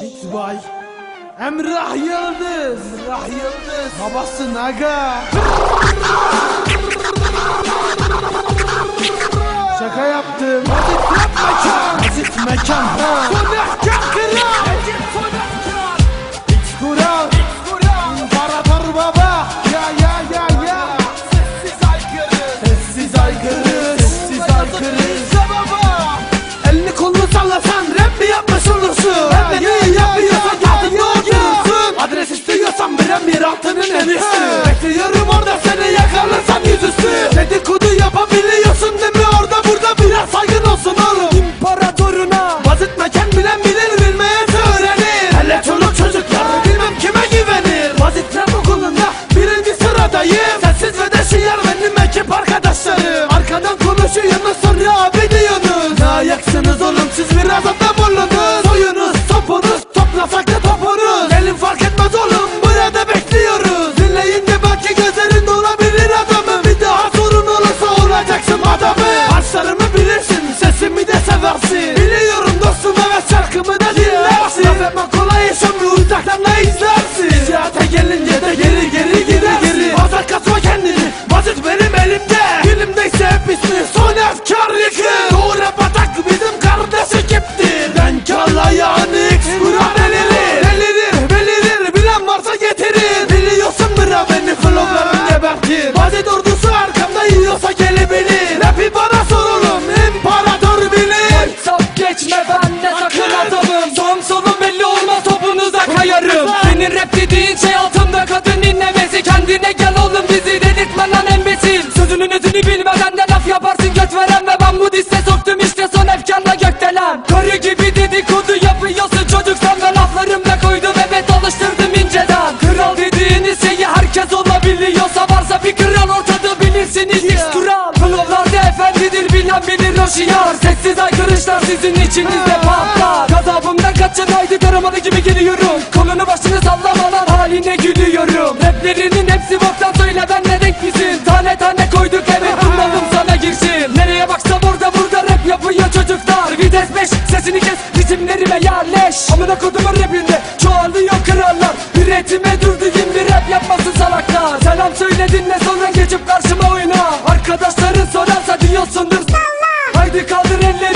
Bit by Emrah Yıldız Emrah Yıldız Babası Naga Şaka yaptım Azit rap mekan Azit mekan Ecip Sonahkar X kural İmparator baba Ya ya ya ya Sessiz aykırı Sessiz aykırı Sessiz aykırı baba Elini kolunu sallasan rap mi yapmış rap dediğin şey altında kadın dinlemesi Kendine gel oğlum bizi dedirtme lan embesil Sözünün özünü bilmeden de laf yaparsın. Göt veren Ve ben bu diste soktum işte son efkarla gökdelen. Karı gibi dedikodu yapıyorsun. Çocuksan Ve laflarımla koydum. Evet alıştırdım inceden. Kral dediğiniz şeyi herkes olabiliyorsa Varsa bir kral ortada bilirsiniz X kural. Flowlarda efendidir bilen bilir o şiar Sessiz aykırışlar sizin içinizde patlar. Gazabımdan kaçın haydi karamalı gibi geliyorum Kolunu başını sallama lan haline gülüyorum. Raplerinin hepsi boktan söyle ben ne renk misin Tane tane koyduk evet bunalım sana girsin. Nereye baksam orada burada rap yapıyor çocuklar. Vites 5 sesini kes ritimlerime yerleş. Amına kodumun rapinde çoğalıyor krallar. Üretime dur diyeyim bir rap yapmasın salaklar. Selam söyle dinle sonra geçip karşıma oyna. Arkadaşların sorarsa diyorsundur. Haydi kaldır elleri